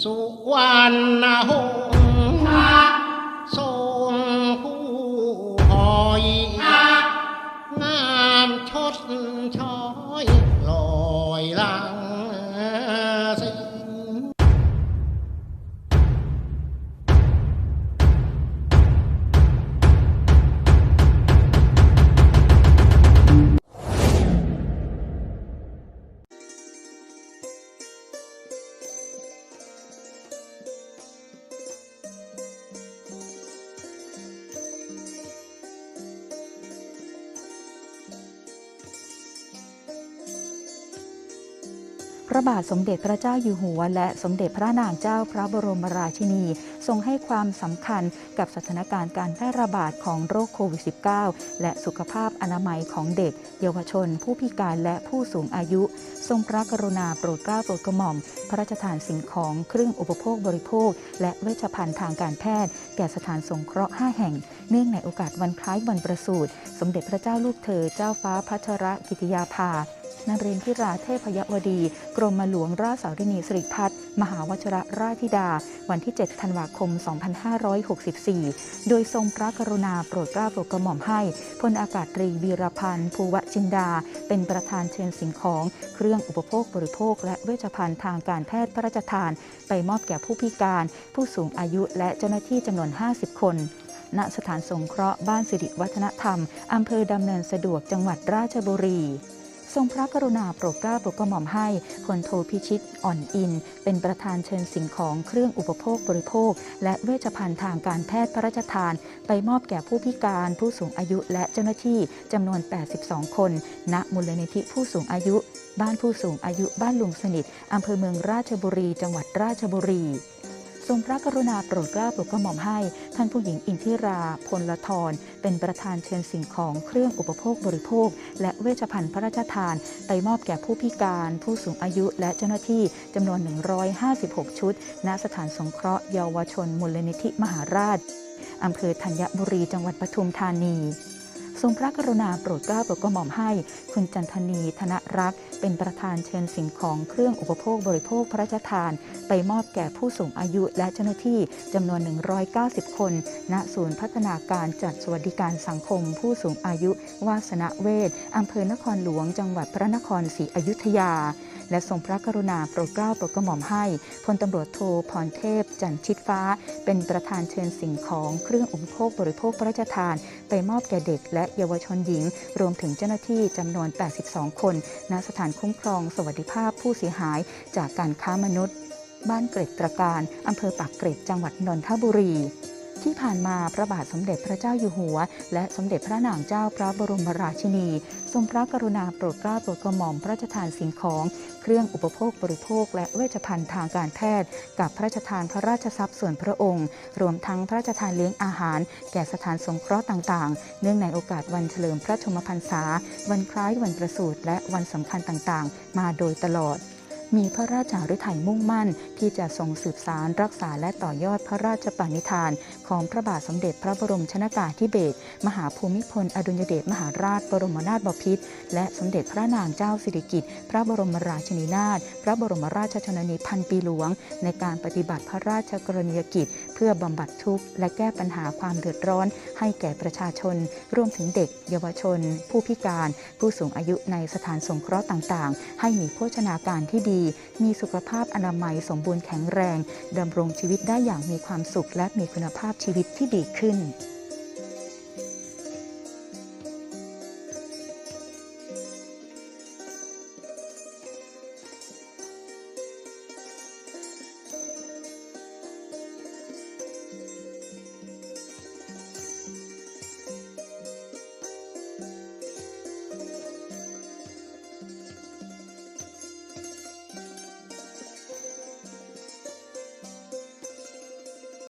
สุวรรณหง ระบาทสมเด็จพระเจ้าอยู่หัว และสมเด็จพระนางเจ้าพระบรมราชินี ทรงให้ความสำคัญกับสถานการณ์การแพร่ระบาดของโรคโควิด -19 และสุขภาพอนามัยของเด็ก เยาวชน ผู้พิการและผู้สูงอายุ ทรงพระกรุณาโปรดเกล้าโปรดกระหม่อม พระราชทานสิ่งของเครื่องอุปโภคบริโภค และเวชภัณฑ์ทางการแพทย์ แก่สถานสงเคราะห์ 5 แห่ง เนื่องในโอกาสวันคล้ายวันประสูติสมเด็จพระเจ้าลูกเธอเจ้าฟ้าพัชรกิติยาภา นเรนทิราเทพยวดี กรมหลวงราชสารินีสิริพัฒน์มหาวชรราชธิดา วันที่ 7 ธันวาคม 2564 โดยทรงพระกรุณาโปรดเกล้าโปรดกระหม่อมให้พลอากาศตรีวีรพันธ์ภูวจินดา เป็นประธานเชิญสิ่งของ เครื่องอุปโภคบริโภค และเวชภัณฑ์ทางการแพทย์พระราชทาน ไปมอบแก่ผู้พิการ ผู้สูงอายุและเจ้าหน้าที่จำนวน 50 คนณสถานสงเคราะห์บ้านสิริวัฒนธรรม อำเภอดำเนินสะดวกจังหวัดราชบุรี ทรงพระกรุณาโปรดเกล้าโปรดกระหม่อมให้พลโทพิชิตอ่อนอิน เป็นประธานเชิญสิ่งของเครื่องอุปโภคบริโภค และเวชภัณฑ์ทางการแพทย์พระราชทาน ไปมอบแก่ผู้พิการ ผู้สูงอายุและเจ้าหน้าที่จำนวน 82 คน ณมูลนิธิผู้สูงอายุ บ้านผู้สูงอายุบ้านลุงสนิทอำเภอเมืองราชบุรี จังหวัดราชบุรี ทรงพระกรุณาโปรดเกล้าโปรดกระหม่อมให้ ท่านผู้หญิงอินทิราพลละทรเป็นประธานเชิญสิ่งของเครื่องอุปโภคบริโภค และเวชภัณฑ์พระราชทาน ไปมอบแก่ผู้พิการ ผู้สูงอายุและเจ้าหน้าที่จำนวน 156 ชุด ณสถานสงเคราะห์เยาวชนมูลนิธิมหาราชอำเภอธัญบุรีจังหวัดปทุมธานี ทรงพระกรุณาโปรดเกล้าโปรดกระหม่อมให้ คุณจันทนีธนรักษ์เป็นประธานเชิญสิ่งของเครื่องอุปโภคบริโภคพระราชทาน ไปมอบแก่ผู้สูงอายุและเจ้าหน้าที่จำนวน 190 คน ณ ศูนย์พัฒนาการจัดสวัสดิการสังคม ผู้สูงอายุ วาสนาเวศอำเภอนครหลวง จังหวัดพระนครศรีอยุธยา และทรงพระกรุณาโปรดเกล้าโปรดกระหม่อมให้พลตำรวจโทพรเทพ จันชิดฟ้า เป็นประธานเชิญสิ่งของเครื่องอุปโภคบริโภคพระราชทาน ไปมอบแก่เด็กและเยาวชนหญิง รวมถึงเจ้าหน้าที่จำนวน 82 คน ณ สถานคุ้มครอง สวัสดิภาพผู้เสียหายจากการค้ามนุษย์ บ้านเกร็ดตระการอำเภอปากเกร็ดจังหวัดนนทบุรี ที่ผ่านมาพระบาทสมเด็จพระเจ้าอยู่หัว และสมเด็จพระนางเจ้าพระบรมราชินี ทรงพระกรุณาโปรดเกล้าโปรดกระหม่อมพระราชทานสิ่งของ เครื่องอุปโภคบริโภค และเวชภัณฑ์ทางการแพทย์ กับพระราชทานพระราชทรัพย์ส่วนพระองค์ รวมทั้งพระราชทานเลี้ยงอาหาร แก่สถานสงเคราะห์ต่างๆ เนื่องในโอกาสวันเฉลิมพระชมพรรษา วันคล้ายวันประสูติและวันสำคัญต่างๆ มาโดยตลอดมีพระราชาฤทัยมุ่งมั่น ที่จะทรงสืบสารรักษาและต่อยอดพระราชปณิธาน ของพระบาทสมเด็จพระบรมชนากาธิเบศรมหาภูมิพล อดุลยเดชมหาราชบรมนาถบพิตรและสมเด็จพระนางเจ้าสิริกิติ์พระบรมราชินีนาถพระบรมราชชนนีพันปีหลวง ในการปฏิบัติพระราชกรณียกิจ เพื่อบำบัดทุกข์และแก้ปัญหาความเดือดร้อน ให้แก่ประชาชน รวมถึงเด็ก เยาวชน ผู้พิการ ผู้สูงอายุในสถานสงเคราะห์ต่างๆ ให้มีโภชนาการที่ดี มีสุขภาพอนามัยสมบูรณ์แข็งแรงดำรงชีวิตได้อย่างมีความสุขและมีคุณภาพชีวิตที่ดีขึ้น